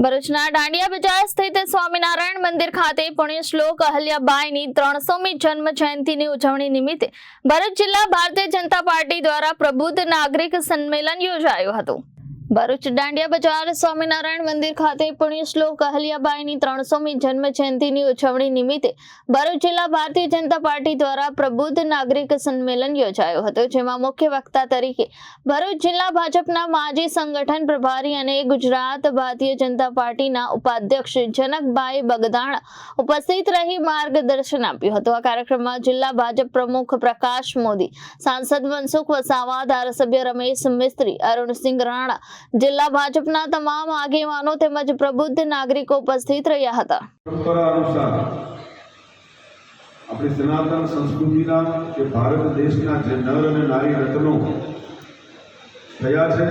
ભરૂચના દાંડિયા બજાર સ્થિત સ્વામિનારાયણ મંદિર ખાતે પુણ્ય શ્લોક અહલ્યાબાઈની ત્રણસોમી જન્મ જયંતિની ઉજવણી નિમિત્તે ભરૂચ જિલ્લા ભારતીય જનતા પાર્ટી દ્વારા પ્રબુદ્ધ નાગરિક સંમેલન યોજાયું હતું. ભરૂચ દાંડિયા બજાર, સ્વામિનારાયણ મંદિર ખાતે પુણ્ય શ્લોક અહલ્યાબાઈની ત્રણસોમી જન્મ જયંતિની ઉજવણી નિમિત્તે ભરૂચ જિલ્લા ભારતીય જનતા પાર્ટી દ્વારા પ્રબુદ્ધ નાગરિક સંમેલન યોજાયો હતો, જેમાં મુખ્ય વક્તા તરીકે ભરૂચ જિલ્લા ભાજપના માજી સંગઠન પ્રભારી અને ગુજરાત ભારતીય જનતા પાર્ટીના ઉપાધ્યક્ષ જનકભાઈ બગદાણા ઉપસ્થિત રહી માર્ગદર્શન આપ્યું હતું. આ કાર્યક્રમમાં જિલ્લા ભાજપ પ્રમુખ પ્રકાશ મોદી, સાંસદ મનસુખ વસાવા, ધારાસભ્ય રમેશ મિસ્ત્રી, અરુણસિંહ રાણા જિલ્લા ભાજપના તમામ આગેવાનો તેમજ પ્રબુદ્ધ નાગરિકો ઉપસ્થિત રહ્યા હતા. આપણી સનાતન સંસ્કૃતિના કે ભારત દેશના જે નર અને નારી રત્નો થયા છે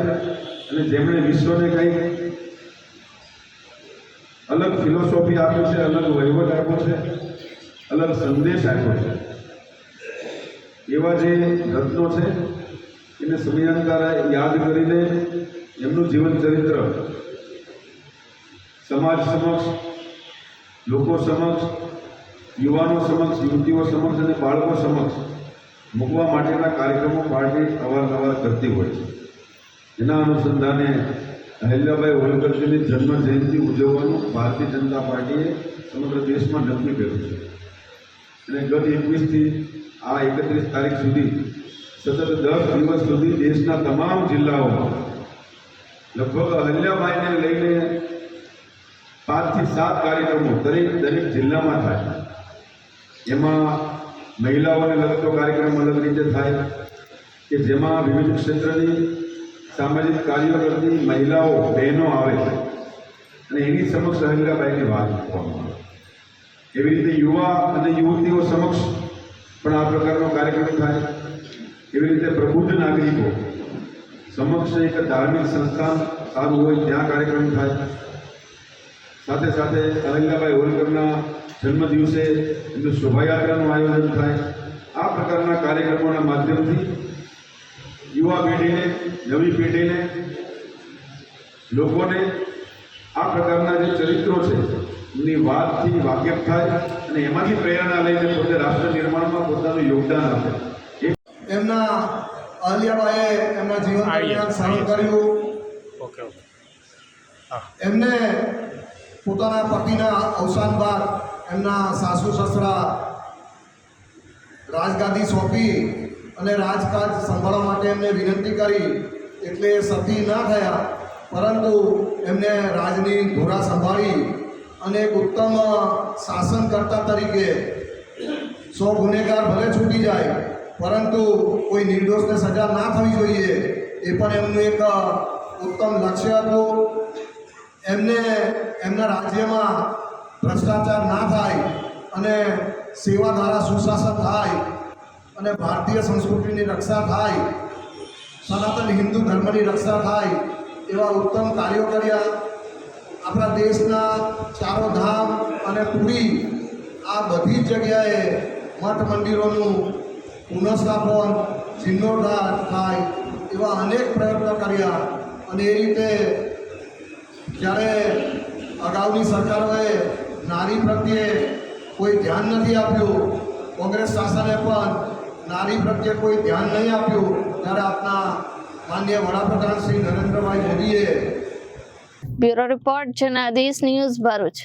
અને જેમણે વિશ્વને કંઈ અલગ ફિલોસોફી આપી છે, અલગ વહીવટ આપ્યો છે, અલગ સંદેશ આપ્યો છે. એવા જે રત્નો છે, એને સમયાંતરે યાદ કરીને એમનું જીવન ચરિત્ર સમાજ સમક્ષ, લોકો સમક્ષ, યુવાનો સમક્ષ, યુવતીઓ સમક્ષ અને બાળકો સમક્ષ મૂકવા માટેના કાર્યક્રમો પાર્ટી અવારનવાર કરતી હોય છે. એના અનુસંધાને અહિલ્યાભાઈ હોલકરજીની જન્મ જયંતિ ઉજવવાનું ભારતીય જનતા પાર્ટીએ સમગ્ર દેશમાં નક્કી કર્યું છે. અને ગત એકવીસથી આ એકત્રીસ તારીખ સુધી સતત દસ દિવસ સુધી દેશના તમામ જિલ્લાઓમાં લગભગ અહિલ્યાબાઈને લઈને પાંચથી સાત કાર્યક્રમો દરેક દરેક જિલ્લામાં થાય. એમાં મહિલાઓને લગતો કાર્યક્રમ અલગ રીતે થાય કે જેમાં વિવિધ ક્ષેત્રની સામાજિક કાર્યો કરતી મહિલાઓ, બહેનો આવે છે. અને એની સમક્ષ અહિલ્યાબાઈની વાત મૂકવામાં આવે. એવી રીતે યુવા અને યુવતીઓ સમક્ષ પણ આ પ્રકારનો કાર્યક્રમ થાય. એવી રીતે પ્રબુદ્ધ નાગરિકો સમક્ષ એક ધાર્મિક સંસ્થાન સારું હોય ત્યાં કાર્યક્રમ થાય. સાથે સાથે અરંગાભાઈ હોલકરના જન્મદિવસે એમનું શોભાયાત્રાનું આયોજન થાય. આ પ્રકારના કાર્યક્રમોના માધ્યમથી યુવા પેઢીને, નવી પેઢીને, લોકોને આ પ્રકારના જે ચરિત્રો છે, એમની વાતથી વાકેફ થાય અને એમાંથી પ્રેરણા લઈને પોતે રાષ્ટ્ર નિર્માણમાં પોતાનું યોગદાન આપે. એમના અહલ્યાબાઈએ એમના જીવન દરમિયાન સહન કર્યું. Okay okay. હા. એમને પોતાના પતિના અવસાન બાદ એમના સાસુ સસરા રાજગાદી સોંપી અને રાજકાજ સંભાળવા માટે એમને વિનંતી કરી. એટલે સતી ના થયા પરંતુ એમને રાજની ધોરા સંભાળી અને એક ઉત્તમ શાસનકર્તા તરીકે સો ગુનેગાર ભલે છૂટી જાય પરંતુ કોઈ નિર્દોષને સજા ના થવી જોઈએ, એ પણ એમનું એક ઉત્તમ લક્ષ્ય હતું. એમને, એમના રાજ્યમાં ભ્રષ્ટાચાર ના થાય અને સેવા દ્વારા સુશાસન થાય અને ભારતીય સંસ્કૃતિની રક્ષા થાય, સનાતન હિન્દુ ધર્મની રક્ષા થાય, એવા ઉત્તમ કાર્યો કર્યા. આપણા દેશના ચારો ધામ અને પુરી આ બધી જગ્યાએ મઠ મંદિરોનું પુનઃસ્થાપન, જીર્ણોદ્ધાર થાય એવા અનેક પ્રયત્નો કર્યા. અને એ રીતે જ્યારે અગાઉની સરકારોએ નારી પ્રત્યે કોઈ ધ્યાન નથી આપ્યું, કોંગ્રેસ શાસને પણ નારી પ્રત્યે કોઈ ધ્યાન નહીં આપ્યું, ત્યારે આપના માન્ય વડાપ્રધાન શ્રી નરેન્દ્રભાઈ મોદીએ bureau report, Janadesh news Bharuch.